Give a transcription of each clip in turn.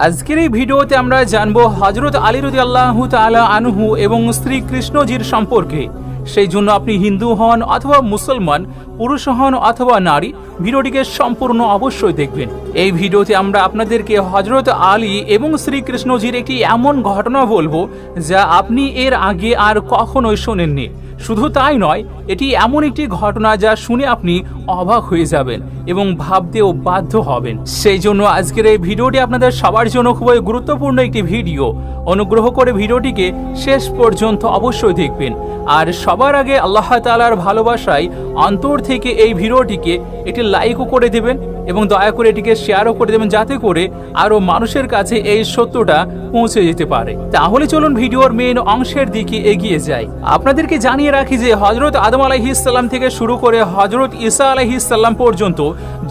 আজকের এই ভিডিওতে আমরা জানব হজরত আলী রদি আল্লাহ তালা আনহু এবং শ্রী কৃষ্ণজির সম্পর্কে। সেই জন্য আপনি হিন্দু হন অথবা মুসলমান, পুরুষ হন অথবা নারী, ভিডিওটিকে সম্পূর্ণ অবশ্যই দেখবেন। এই ভিডিওতে আমরা আপনাদেরকে হজরত আলী এবং শ্রীকৃষ্ণজির একটি এমন ঘটনা বলব যা আপনি এর আগে আর কখনোই শোনেননি। শুধু তাই নয়, এটি এমন একটি ঘটনা যা শুনে আপনি অবাক হয়ে যাবেন এবং ভাবতেও বাধ্য হবেন। সেই জন্য আজকের এই ভিডিওটি আপনাদের সবার জন্য খুবই গুরুত্বপূর্ণ একটি ভিডিও। অনুগ্রহ করে ভিডিওটিকে শেষ পর্যন্ত অবশ্যই দেখবেন। আর সবার আগে আল্লাহ তালার ভালোবাসায় অন্তর থেকে এই ভিডিওটিকে একটি লাইকও করে দেবেন। এবং দয়া করে এটিকে শেয়ারও করে দেবেন যাতে করে আরও মানুষের কাছে এই সত্যটা পৌঁছে যেতে পারে। তাহলে চলুন ভিডিওর মেন অংশের দিকে এগিয়ে যাই। আপনাদেরকে জানিয়ে রাখি যে হজরত আদম আলাইহিসাল্লাম থেকে শুরু করে হজরত ঈসা আলাইহিসাল্লাম পর্যন্ত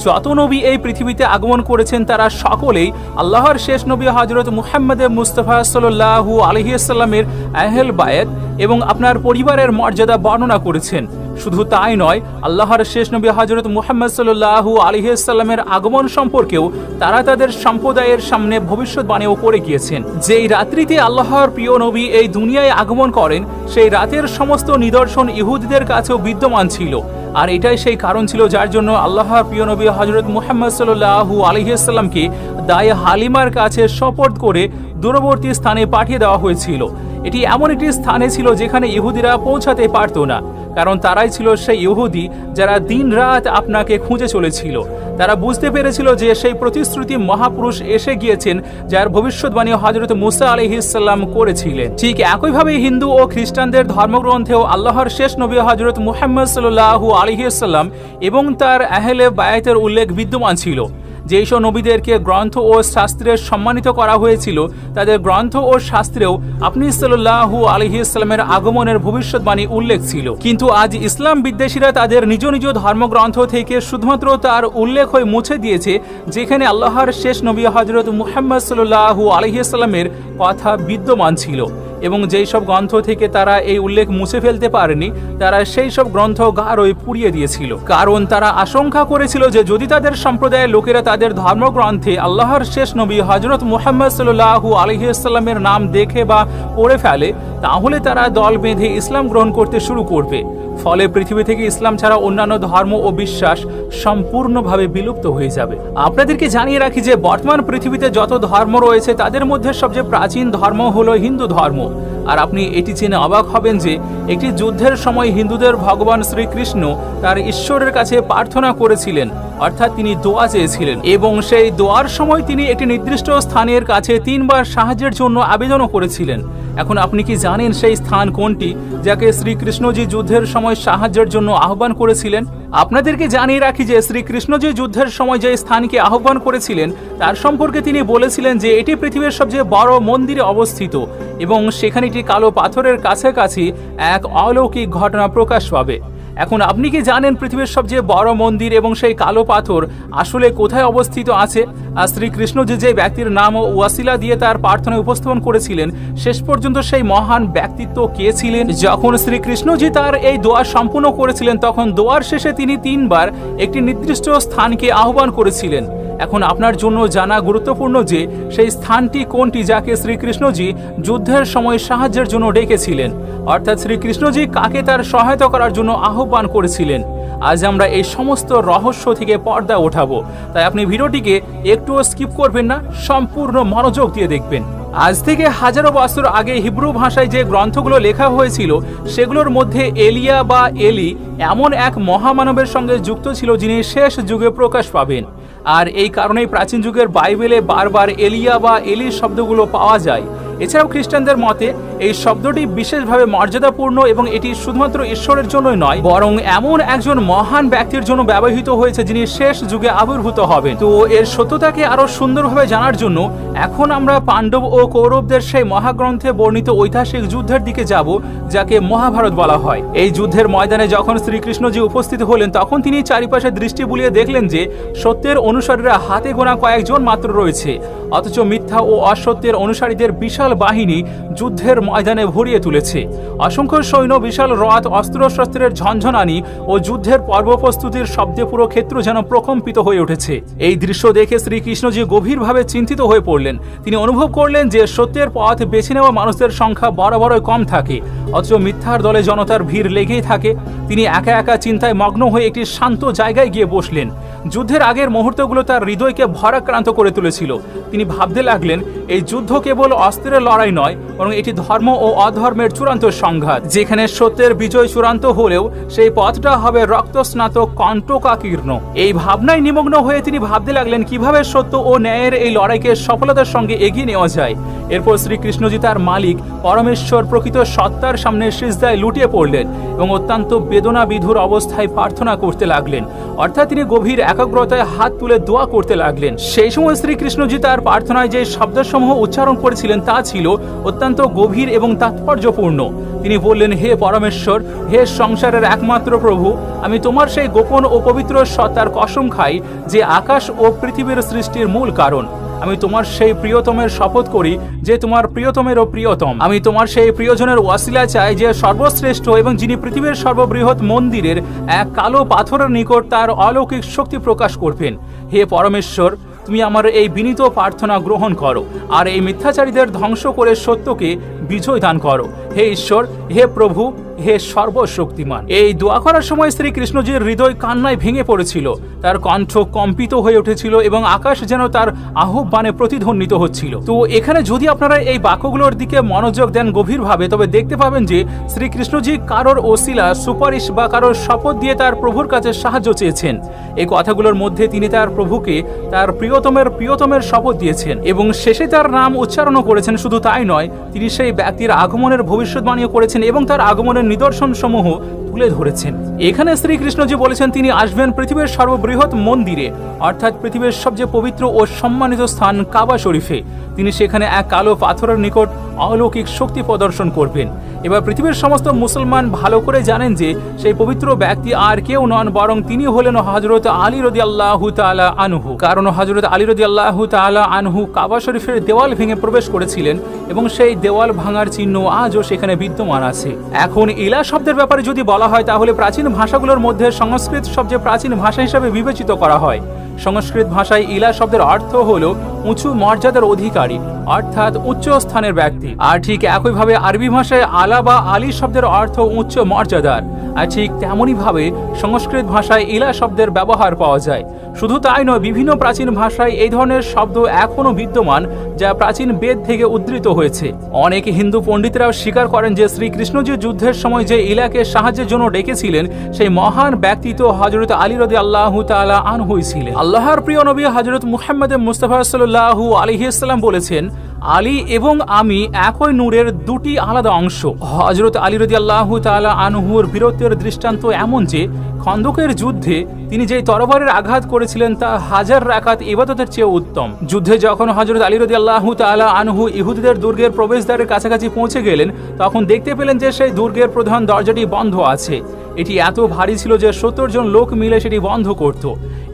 যত নবী এই পৃথিবীতে আগমন করেছেন, তারা সকলেই আল্লাহর শেষ নবী হজরত মুহাম্মদ মুস্তফা সাল্লাহু আলহিসাল্লামের আহেল বায়েত এবং আপনার পরিবারের মর্যাদা বর্ণনা করেছেন। শুধু তাই নয়, আল্লাহর শেষ নবী হজরত মুহাম্মদ সাল্লাহু আলহিসাল্লামের আগমন সম্পর্কেও তারা তাদের সম্প্রদায়ের সামনে ভবিষ্যৎবাণীও করে গিয়েছেন। যেই রাত্রিতে আল্লাহর প্রিয় নবী এই দুনিয়ায় আগমন করেন, সেই রাতের সমস্ত নিদর্শন ইহুদিদের কাছেও বিদ্যমান ছিল। আর এটাই সেই কারণ ছিল যার জন্য আল্লাহর প্রিয় নবী হজরত মুহাম্মদ সাল্লাহু আলহিসাল্লামকে দায়ে হালিমার কাছে শপথ করে দূরবর্তী স্থানে পাঠিয়ে দেওয়া হয়েছিল। এটি এমন একটি স্থানে ছিল যেখানে ইহুদিরা পৌঁছাতে পারত না। কারণ তারাই ছিল সেই ইহুদি যারা দিন রাত আপনাকে খুঁজে চলেছিল। তারা বুঝতে পেরেছিল যে সেই প্রতিশ্রুতি মহাপুরুষ এসে গিয়েছেন, যার ভবিষ্যৎবাণী হজরত মুসা আলহিসাল্লাম করেছিলেন। ঠিক একইভাবে হিন্দু ও খ্রিস্টানদের ধর্মগ্রন্থেও আল্লাহর শেষ নবী হজরত মুহাম্মদ সাল্লাহু আলহিসাল্লাম এবং তার আহলে বায়াতের উল্লেখ বিদ্যমান ছিল। যেই সব নবীদেরকে গ্রন্থ ও শাস্ত্রে সম্মানিত করা হয়েছিল, তাদের গ্রন্থ ও শাস্ত্রেও আপনি সাল্লাহু আলহি ইসলামের আগমনের ভবিষ্যৎবাণী উল্লেখ ছিল। কিন্তু আজ ইসলাম বিদ্বেষীরা তাদের নিজ নিজ ধর্মগ্রন্থ থেকে শুধুমাত্র তার উল্লেখ হয়ে মুছে দিয়েছে, যেখানে আল্লাহর শেষ নবী হজরত মুহাম্মদ সাল্লাহু আলহি ইসলামের কথা বিদ্যমান ছিল। এবং যেই সব গ্রন্থ থেকে তারা এই উল্লেখ মুছে ফেলতে পারেনি, তারা সেই সব গ্রন্থ গারোয় পুড়িয়ে দিয়েছিল। কারণ তারা আশঙ্কা করেছিল যে যদি তাদের সম্প্রদায়ের লোকেরা তাদের ধর্মগ্রন্থে আল্লাহর শেষ নবী হজরত মুহাম্মদ সাল্লাহু আলহিহাস্লামের নাম দেখে বা পড়ে ফেলে, তাহলে তারা দল বেঁধে ইসলাম গ্রহণ করতে শুরু করবে। ফলে পৃথিবী থেকে ইসলাম ছাড়া অন্যান্য ধর্ম ও বিশ্বাস সম্পূর্ণভাবে বিলুপ্ত হয়ে যাবে। আপনাদেরকে জানিয়ে রাখি যে বর্তমান পৃথিবীতে যত ধর্ম রয়েছে, তাদের মধ্যে সবচেয়ে প্রাচীন ধর্ম হলো হিন্দু ধর্ম। আর আপনি এটি জেনে অবাক হবেন যে একটি যুদ্ধের সময় হিন্দুদের ভগবান শ্রীকৃষ্ণ তার ঈশ্বরের কাছে প্রার্থনা করেছিলেন, অর্থাৎ তিনি দোয়া চেয়েছিলেন। এবং সেই দোয়ার সময় তিনি একটি নির্দিষ্ট স্থানের কাছে তিনবার সাহায্যের জন্য আবেদনও করেছিলেন। এখন আপনি কি জানেন সেই স্থান কোনটি যাকে শ্রীকৃষ্ণজি যুদ্ধের সময় সাহায্যের জন্য আহ্বান করেছিলেন? আপনাদেরকে জানিয়ে রাখি যে শ্রীকৃষ্ণজি যুদ্ধের সময় যে স্থানকে আহ্বান করেছিলেন, তার সম্পর্কে তিনি বলেছিলেন যে এটি পৃথিবীর সবচেয়ে বড় মন্দিরে অবস্থিত। এবং সেখানে একটি কালো পাথরের কাছাকাছি এক অলৌকিক ঘটনা প্রকাশ পাবে। এখন আপনি কি জানেন পৃথিবীর সবচেয়ে বড় মন্দির এবং সেই কালো পাথর আসলে কোথায় অবস্থিত আছে? আর শ্রীকৃষ্ণ যে যে ব্যক্তির নাম ও ওয়াসিলা দিয়ে তার প্রার্থনা উপস্থাপন করেছিলেন, শেষ পর্যন্ত সেই মহান ব্যক্তিত্ব কে ছিলেন? যখন শ্রীকৃষ্ণজি তার এই দোয়া সম্পূর্ণ করেছিলেন, তখন দোয়ার শেষে তিনি তিনবার একটি নির্দিষ্ট স্থানকে আহ্বান করেছিলেন। এখন আপনার জন্য জানা গুরুত্বপূর্ণ যে, সেই স্থানটি কোনটি যাকে শ্রীকৃষ্ণজি যুদ্ধের সময় সাহায্যের জন্য ডেকেছিলেন। অর্থাৎ শ্রীকৃষ্ণজি কাকে তার সহায়তা করার জন্য আহ্বান করেছিলেন। আজ আমরা এই সমস্ত রহস্য থেকে পর্দা ওঠাবো। তাই আপনি ভিডিওটিকে একটুও স্কিপ করবেন না, সম্পূর্ণ মনোযোগ দিয়ে দেখবেন। আজ থেকে হাজারো বছর আগে হিব্রু ভাষায় যে গ্রন্থগুলো লেখা হয়েছিল, সেগুলোর মধ্যে এলিয়া বা এলি এমন এক মহামানবের সঙ্গে যুক্ত ছিল যিনি শেষ যুগে প্রকাশ পাবেন। আর এই কারণেই প্রাচীন যুগের বাইবেলে বারবার এলিয়া বা এলি শব্দগুলো পাওয়া যায়। এছাড়াও খ্রিস্টানদের মতে, এই শব্দটি বিশেষভাবে মর্যাদাপূর্ণ এবং এটি শুধুমাত্র ঈশ্বরের জন্যই নয়, বরং এমন একজন মহান ব্যক্তির জন্য ব্যবহৃত হয়েছে যিনি শেষ যুগে আবির্ভূত হবেন। তো এর সত্যতাকে আরও সুন্দরভাবে জানার জন্য এখন আমরা পাণ্ডব ও কৌরবদের সেই মহাগ্রন্থে বর্ণিত ঐতিহাসিক যুদ্ধের দিকে যাব, যাকে মহাভারত বলা হয়। এই যুদ্ধের ময়দানে যখন শ্রীকৃষ্ণজি উপস্থিত হলেন, তখন তিনি চারিপাশে দৃষ্টি বুলিয়ে দেখলেন যে সত্যের অনুসারীরা হাতে গোনা কয়েকজন মাত্র রয়েছে। অথচ মিথ্যা ও অসত্যের অনুসারীদের বিশাল বিশাল বাহিনী যুদ্ধের ময়দানে ভরিয়ে তুলেছে। অসংখ্য সৈন্য বিশাল রথ, অস্ত্রশস্ত্রের ঝনঝনানি ও যুদ্ধের পর্ব প্রস্তুতির শব্দে পুরো ক্ষেত্র যেন প্রকম্পিত হয়ে উঠেছে। এই দৃশ্য দেখে শ্রীকৃষ্ণজি গভীরভাবে চিন্তিত হয়ে পড়লেন, তিনি অনুভব করলেন যে সত্যের পথ বেছে নেওয়া মানুষদের সংখ্যা বরাবরই কম থাকে, অথচ মিথ্যার দলে জনতার ভিড় লেগেই থাকে। তিনি একা একা চিন্তায় মগ্ন হয়ে একটি শান্ত জায়গায় গিয়ে বসলেন। যুদ্ধের আগের মুহূর্তগুলো তার হৃদয়কে ভরাক্রান্ত করে তুলেছিল। তিনি ভাবতে লাগলেন, এই যুদ্ধ কেবল অস্ত্রের লড়াই নয়, বরং এটি ধর্ম ও অধর্মের চূড়ান্ত সংঘাত, যেখানে সত্যের বিজয় চূড়ান্ত হলেও সেই পথটা হবে রক্তস্নাত কণ্টকাকীর্ণ। এই ভাবনায় নিমগ্ন হয়ে তিনি ভাবতে লাগলেন, কীভাবে সত্য ও ন্যায়ের এই লড়াইকে সফলতার সঙ্গে এগিয়ে নেওয়া যায়? এরপর শ্রীকৃষ্ণজি তার মালিক, পরমেশ্বর প্রকৃত সত্তার সামনে সিজদায় লুটিয়ে পড়লেন এবং অত্যন্ত বেদনা বিধুর অবস্থায় প্রার্থনা করতে লাগলেন। অর্থাৎ তিনি গভীর একাগ্রতায় হাত তুলে দোয়া করতে লাগলেন। সেই সময় শ্রীকৃষ্ণজি তার প্রার্থনায় যে শব্দসমূহ উচ্চারণ করেছিলেন, তা ছিল অত্যন্ত গভীর এবং তাৎপর্যপূর্ণ। তিনি বললেন, হে পরমেশ্বর, হে সংসারের একমাত্র প্রভু, আমি তোমার সেই গোপন ও পবিত্র সত্তার কসম খাই যে আকাশ ও পৃথিবীর সৃষ্টির মূল কারণ। আমি তোমার সেই প্রিয়তমের শপথ করি যে তোমার প্রিয়তমেরও প্রিয়তম। আমি তোমার সেই প্রিয়জনের ওয়াসিলা চাই যে সর্বশ্রেষ্ঠ এবং যিনি পৃথিবীর সর্ববৃহৎ মন্দিরের এক কালো পাথরের নিকট তার অলৌকিক শক্তি প্রকাশ করবেন। হে পরমেশ্বর তুমি আমার এই বিনীত প্রার্থনা গ্রহণ করো, আর এই মিথ্যাচারীদের ধ্বংস করে সত্যকে বিজয় দান করো। হে ঈশ্বর, হে প্রভু হে সর্বশক্তিমান। এই দোয়া করার সময় শ্রী কৃষ্ণজির হৃদয় কান্নায় ভেঙে পড়েছিল। তার কণ্ঠ কম্পিত হয়ে উঠেছিল এবং আকাশ যেন তার আহ্বানে প্রতিধ্বনিত হচ্ছিল। তো এখানে যদি আপনারা এই বাক্যগুলোর দিকে মনোযোগ দেন গভীরভাবে, তবে দেখতে পাবেন যে শ্রীকৃষ্ণজি কারোর ওসিলা, সুপারিশ বা কারোর শপথ দিয়ে তার প্রভুর কাছে সাহায্য চেয়েছেন। এই কথাগুলোর মধ্যে তিনি তার প্রভুকে তার প্রিয়তমের প্রিয়তমের শপথ দিয়েছেন এবং শেষে তার নাম উচ্চারণও করেছেন। শুধু তাই নয়, তিনি সেই ব্যক্তির আগমনের ভবিষ্যৎবাণীও করেছেন এবং তার আগমনের নিদর্শন সমূহ তুলে ধরেছেন। এখানে শ্রীকৃষ্ণ যে বলেছেন, তিনি আসবেন পৃথিবীর সর্ববৃহৎ মন্দিরে, অর্থাৎ পৃথিবীর সবচেয়ে পবিত্র ও সম্মানিত স্থান কাবা শরীফে। তিনি সেখানে এক কালো পাথরের নিকট অলৌকিক শক্তি প্রদর্শন করবেন। এবার পৃথিবীর সমস্ত মুসলমান ভালো করে জানেন যে সেই পবিত্র ব্যক্তি আর কেউ নন, বরং তিনি হলেন হজরত আলী রদি আল্লাহ তালা আনহু। কারণ হজরত আলী রদি আল্লাহ তালা আনহু কাবা শরীফের দেওয়াল ভেঙে প্রবেশ করেছিলেন এবং সেই দেওয়াল ভাঙার চিহ্ন আজও সেখানে বিদ্যমান আছে। এখন ইলা শব্দের ব্যাপারে যদি বলা হয়, তাহলে প্রাচীন ভাষাগুলোর মধ্যে সংস্কৃত সবচেয়ে প্রাচীন ভাষা হিসাবে বিবেচিত করা হয়। সংস্কৃত ভাষায় ইলা শব্দের অর্থ হল উঁচু মর্যাদার অধিকারী, অর্থাৎ উচ্চ স্থানের ব্যক্তি। আর ঠিক একইভাবে আরবি ভাষায় আলা বা আলী শব্দের অর্থ উচ্চ মর্যাদার। আর ঠিক তেমনইভাবে সংস্কৃত ভাষায় ইলা শব্দের ব্যবহার পাওয়া যায়। শুধু তাই নয়, বিভিন্ন প্রাচীন ভাষায় এই ধরনের শব্দ এখনও বিদ্যমান, যা প্রাচীন বেদ থেকে উদ্ধৃত হয়েছে। অনেক হিন্দু পণ্ডিতরাও স্বীকার করেন যে শ্রীকৃষ্ণজি যুদ্ধের সময় যে ইলাকে সাহায্যের জন্য ডেকেছিলেন, সেই মহান ব্যক্তিত্ব হজরত আলী রদি আল্লাহ তালা আনহুই ছিলেন। আল্লাহর প্রিয় নবী হজরত মুহাম্মদ মুস্তফা সাল্লাহু আলহিসাল্লাম বলেছেন আলী এবং আমি একই নূরের দুটি আলাদা অংশ। হজরত আলী রদি আল্লাহ তালা আনহুর বীরত্বের দৃষ্টান্ত এমন যে, খন্দকের যুদ্ধে তিনি যেই তরবারের আঘাত করেছিলেন তা হাজার রাকাত ইবাদতের চেয়ে উত্তম। যুদ্ধে যখন হজরত আলী রদি আল্লাহ তালা আনহু ইহুদিদের দুর্গের প্রবেশদ্বারের কাছাকাছি পৌঁছে গেলেন, তখন দেখতে পেলেন যে সেই দুর্গের প্রধান দরজাটি বন্ধ আছে। এটি এত ভারী ছিল যে সত্তর জন লোক মিলে সেটি বন্ধ করত।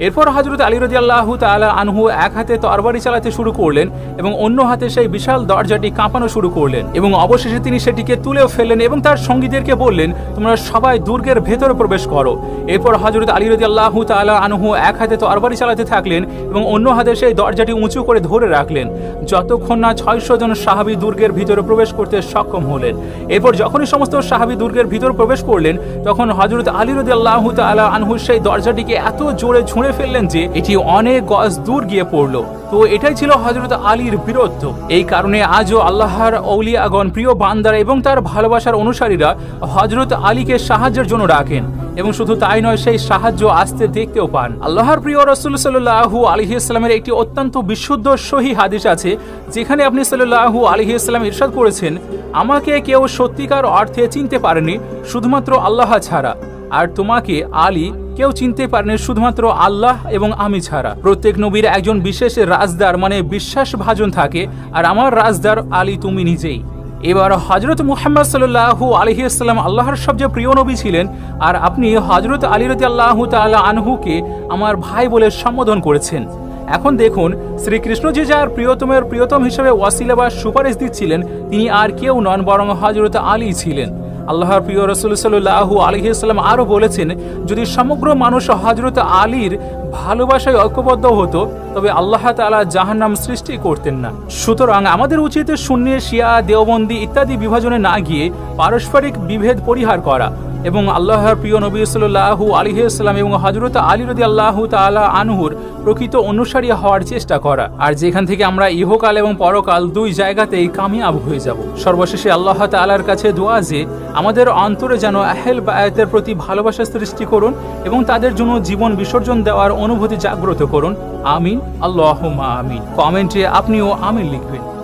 এরপর হজরত আলী রদি আল্লাহ তালা আনহু এক হাতে তরবারি চালাতে শুরু করলেন এবং অন্য হাতে সেই বিশাল দরজাটি কাঁপানো শুরু করলেন এবং অবশেষে তিনি সেটিকে তুলেও ফেললেন এবং তার সঙ্গীদেরকে বললেন, তোমরা সবাই দুর্গের ভেতরে প্রবেশ করো। এরপর হজরত আলী রদি আল্লাহ তালা আনহু এক হাতে তরবারি চালাতে থাকলেন এবং অন্য হাতে সেই দরজাটি উঁচু করে ধরে রাখলেন। যতক্ষণ না ছয়শো জন সাহাবি দুর্গের ভিতরে প্রবেশ করতে সক্ষম হলেন। এরপর যখনই সমস্ত সাহাবি দুর্গের ভিতর প্রবেশ করলেন, তখন হজরত আলী রদি আল্লাহ তালা আনহু সেই দরজাটিকে এত জোরে ছুঁড়ে ফেললেন যে এটি অনেক গজ দূর গিয়ে পড়ল। তো এটাই ছিল হজরত আলীর বীরত্ব এই কারণে আজও আল্লাহর অলিয়াগণ, প্রিয় বান্দারা এবং তার ভালোবাসার অনুসারীরা হজরত আলীকে সাহায্যের জন্য রাখেন এবং শুধু তাই নয়, সেই সাহায্য আসতে দেখতেও পান। আল্লাহর প্রিয় রসুল সাল্লাহু আলহি ইসলামের একটি অত্যন্ত বিশুদ্ধ সহি হাদিস আছে, যেখানে আপনি সাল্লাহু আলহি ইসলাম ইরশাদ করেছেন, আমাকে কেউ সত্যিকার অর্থে চিনতে পারেনি, শুধুমাত্র আল্লাহ ছাড়া। আর তোমাকে আলী কেউ চিনতে পারেনি, শুধুমাত্র আল্লাহ এবং আমি ছাড়া। প্রত্যেক নবীর একজন বিশেষ রাজদার মানে বিশ্বাস ভাজন থাকে, আর আমার রাজদার আলী তুমি নিজেই। এবার হজরত মুহাম্মদ সাল্লাহু আলহিউসাল্লাম আল্লাহর সবচেয়ে প্রিয় নবী ছিলেন, আর আপনি হজরত আলী রতি আল্লাহ তাল্লাহ আনহুকে আমার ভাই বলে সম্বোধন করেছেন। এখন দেখুন শ্রীকৃষ্ণজি যার প্রিয়তমের প্রিয়তম হিসেবে ওয়াসিলা বা সুপারিশ দিচ্ছিলেন, তিনি আর কেউ নন, বরং হজরত আলী ছিলেন। আল্লাহর প্রিয় রসুল সাল্লাহু আলহিসাল্লাম আরও বলেছেন, যদি সমগ্র মানুষ হজরত আলীর ভালোবাসায় ঐক্যবদ্ধ হতো, তবে আল্লাহ তালা জাহান্নাম সৃষ্টি করতেন না। সুতরাং আমাদের উচিত শূন্য শিয়া, দেওবন্দি ইত্যাদি বিভাজনে না গিয়ে পারস্পরিক বিভেদ পরিহার করা। এবং আল্লাহর প্রিয় নবী সাল্লাহু আলিহাস্লাম এবং হজরত আলী রদি আল্লাহ তালা আনহুর প্রকৃত অনুসারী হওয়ার চেষ্টা করা। আর যেখান থেকে আমরা ইহকাল এবং পরকাল দুই জায়গাতেই কামিয়াব হয়ে যাব। সর্বশেষে আল্লাহ তালার কাছে দোয়া যে, আমাদের অন্তরে যেন আহেল বায়াতের প্রতি ভালোবাসা সৃষ্টি করুন এবং তাদের জন্য জীবন বিসর্জন দেওয়ার অনুভূতি জাগ্রত করুন। আমিন। আল্লাহ আমিন। কমেন্টে আপনিও আমিন লিখবেন।